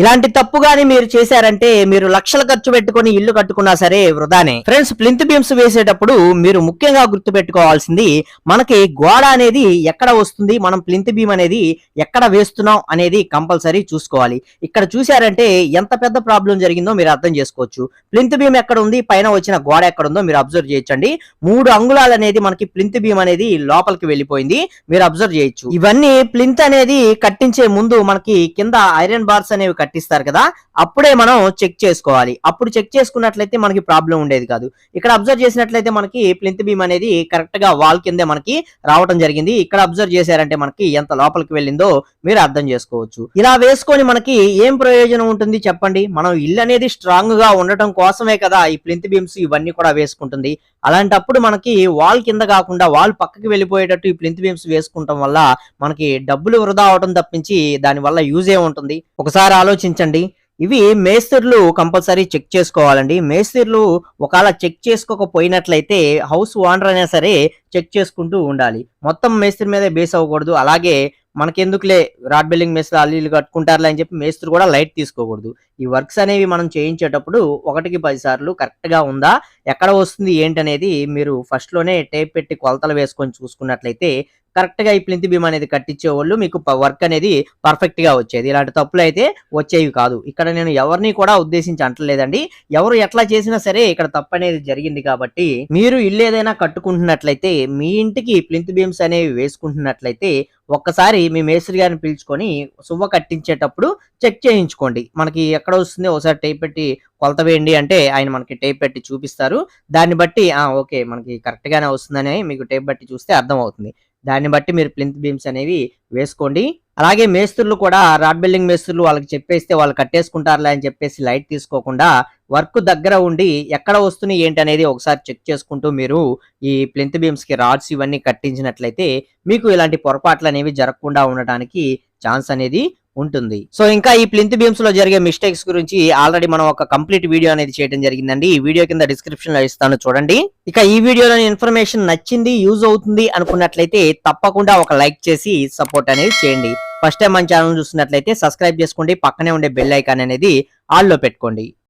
ఇలాంటి తప్పు గాని మీరు చేశారంటే మీరు లక్షలు ఖర్చు పెట్టుకుని ఇల్లు కట్టుకున్నా సరే వృధానే. ఫ్రెండ్స్ ప్లింత్ బీమ్స్ వేసేటప్పుడు మీరు ముఖ్యంగా గుర్తు పెట్టుకోవాల్సింది మనకి గోడ అనేది ఎక్కడ వస్తుంది మనం ప్లింత్ బీమ్ అనేది ఎక్కడ వేస్తున్నాం అనేది కంపల్సరీ చూసుకోవాలి. ఇక్కడ చూశారంటే ఎంత పెద్ద ప్రాబ్లం జరిగిందో మీరు అర్థం చేసుకోవచ్చు. ప్లింత్ బీమ్ ఎక్కడ ఉంది పైన వచ్చిన గోడ ఎక్కడ ఉందో మీరు అబ్జర్వ్ చేయొచ్చండి. మూడు అంగుళాలు అనేది మనకి ప్లింత్ బీమ్ అనేది లోపలికి వెళ్ళిపోయింది మీరు అబ్జర్వ్ చేయొచ్చు. ఇవన్నీ ప్లింత్ అనేది కట్టించే ముందు మనకి కింద ఐరన్ బార్స్ అనేవి కట్టిస్తారు కదా అప్పుడే మనం చెక్ చేసుకోవాలి. అప్పుడు చెక్ చేసుకున్నట్లయితే మనకి ప్రాబ్లం ఉండేది కాదు. ఇక్కడ అబ్జర్వ్ చేసినట్లయితే మనకి ప్లింత్ బీమ్ అనేది కరెక్ట్గా వాల్ కిందే మనకి రావడం జరిగింది. ఇక్కడ అబ్జర్వ్ చేశారంటే మనకి ఎంత లోపలికి వెళ్ళిందో మీరు అర్థం చేసుకోవచ్చు. ఇలా వేసుకొని మనకి ఏం ప్రయోజనం ఉంటుంది చెప్పండి? మనం ఇల్లు అనేది స్ట్రాంగ్గా ఉండటం కోసమే కదా ఈ ప్లింత్ బీమ్స్ ఇవన్నీ కూడా వేసుకుంటుంది. అలాంటప్పుడు మనకి వాల్ కింద కాకుండా వాల్ పక్కకి వెళ్ళిపోయేటట్టు ఈ ప్లింత్ బీమ్స్ వేసుకుంటాం వల్ల మనకి డబ్బులు వృధా అవడం తప్పించి దాని వల్ల యూజ్ ఉంటుంది. ఒకసారి ఆలోచన ఆలోచించండి. ఇవి మేస్త్రులు కంపల్సరీ చెక్ చేసుకోవాలండి. మేస్త్రులు ఒకవేళ చెక్ చేసుకోకపోయినట్లయితే హౌస్ ఓనర్ అయినా సరే చెక్ చేసుకుంటూ ఉండాలి. మొత్తం మేస్త్రి మీదే బేస్ అవ్వకూడదు. అలాగే మనకెందుకులే రాడ్ బిల్డింగ్ మేస్త్రి అల్లు కట్టుకుంటారులే అని చెప్పి మేస్త్రి కూడా లైట్ తీసుకోకూడదు. ఈ వర్క్స్ అనేవి మనం చేయించేటప్పుడు ఒకటికి పది సార్లు కరెక్ట్గా ఉందా? ఎక్కడ వస్తుంది? ఏంటనేది మీరు ఫస్ట్లోనే టేప్ పెట్టి కొలతలు వేసుకొని చూసుకున్నట్లయితే కరెక్ట్గా ఈ ప్లింత్ బీమ్ అనేది కట్టించే వాళ్ళు మీకు వర్క్ అనేది పర్ఫెక్ట్గా వచ్చేది. ఇలాంటి తప్పులు అయితే వచ్చేవి కాదు. ఇక్కడ నేను ఎవరిని కూడా ఉద్దేశించి అంటలేదండి. ఎవరు ఎట్లా చేసినా సరే ఇక్కడ తప్పు అనేది జరిగింది కాబట్టి మీరు ఇల్లు ఏదైనా కట్టుకుంటున్నట్లయితే మీ ఇంటికి ప్లింత్ బీమ్స్ అనేవి వేసుకుంటున్నట్లయితే ఒక్కసారి మీ మేస్త్రి గారిని పిలుచుకొని సువ్వ కట్టించేటప్పుడు చెక్ చేయించుకోండి. మనకి ఎక్కడ వస్తుంది? ఒకసారి టేప్ పెట్టి కొలత వేయండి అంటే ఆయన మనకి టేప్ పెట్టి చూపిస్తారు. దాన్ని బట్టి ఓకే మనకి కరెక్ట్గానే వస్తుందని మీకు టేప్ బట్టి చూస్తే అర్థం అవుతుంది దాన్ని బట్టి మీరు ప్లింత్ బీమ్స్ అనేవి వేసుకోండి. అలాగే మేస్త్రులు కూడా రాడ్ బిల్డింగ్ మేస్త్రులు వాళ్ళకి చెప్పేస్తే వాళ్ళు కట్టేసుకుంటారులే అని చెప్పేసి లైట్ తీసుకోకుండా వర్క్ దగ్గర ఉండి ఎక్కడ వస్తున్నాయి ఏంటి అనేది ఒకసారి చెక్ చేసుకుంటూ మీరు ఈ ప్లింత్ బీమ్స్కి రాడ్స్ ఇవన్నీ కట్టించినట్లయితే మీకు ఇలాంటి పొరపాట్లు అనేవి జరగకుండా ఉండటానికి ఛాన్స్ అనేది ఉంటుంది. సో ఇంకా ఈ ప్లింత్ బీమ్స్లో జరిగే మిస్టేక్స్ గురించి ఆల్రెడీ మనం ఒక కంప్లీట్ వీడియో అనేది చేయడం జరిగిందండి. ఈ వీడియో కింద డిస్క్రిప్షన్లో ఇస్తాను చూడండి. ఇక ఈ వీడియోలోని ఇన్ఫర్మేషన్ నచ్చింది యూజ్ అవుతుంది అనుకున్నట్లయితే తప్పకుండా ఒక లైక్ చేసి సపోర్ట్ అనేది చేయండి. ఫస్ట్ టైం మన ఛానల్ చూస్తున్నట్లయితే సబ్స్క్రైబ్ చేసుకోండి. పక్కనే ఉండే బెల్ ఐకాన్ అనేది ఆల్లో పెట్టుకోండి.